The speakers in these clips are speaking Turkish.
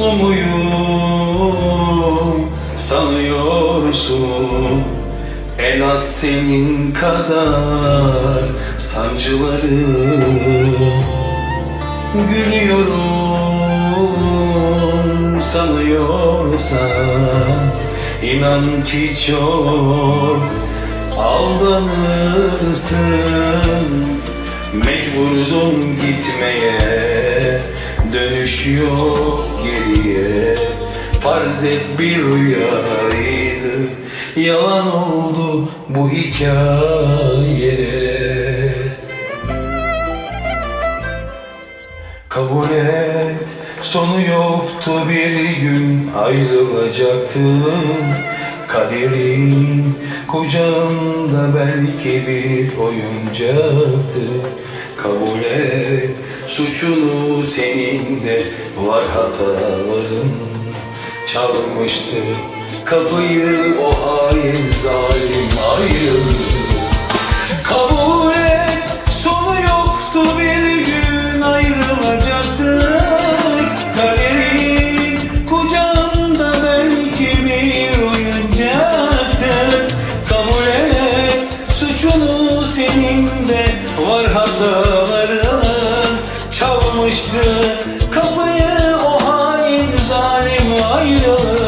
Mutlu muyum sanıyorsun En az senin kadar sancıları. Gülüyorum sanıyorsan inan ki çok aldanırsın. Mecburdum gitmeye Dönüş yok geriye. Farz bir rüyaydı. Yalan oldu bu hikaye Kabul et sonu yoktu bir gün ayrılacaktım Kaderin kucağında belki bir oyuncaktı. Kabul et suçunu senin de var hataların Çalmıştı. Kapıyı o hain zalim ayrıldı Kabul et sonu yoktu bir gün ayrılacaktık Kaderin kucağında belki bir oyuncaktık Kabul et suçunu senin de var hataların ayrılık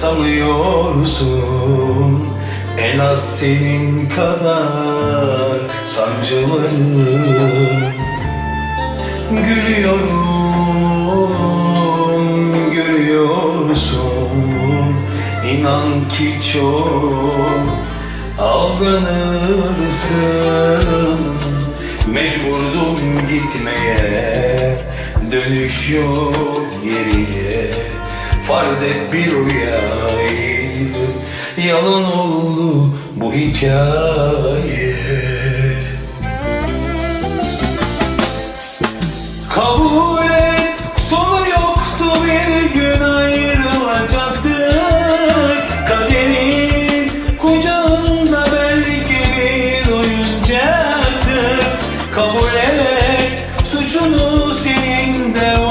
sanıyorsun? En az senin kadar sancılarım Gülüyorum, görüyorsun İnan ki çok aldanırsın. Mecburdum gitmeye Dönüş yok geriye Farz et bir rüyaydı. Yalan oldu bu hikaye. Kabul et sonu yoktu bir gün ayrılacaktık Kaderin kucağında belki bir oyuncaktı. Kabul et suçunu senin de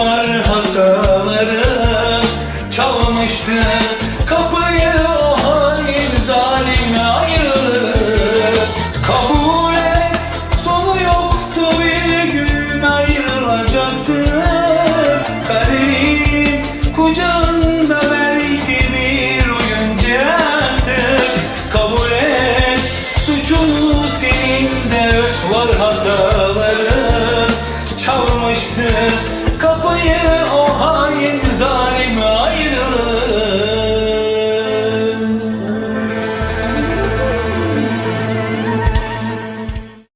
kaderin kucağına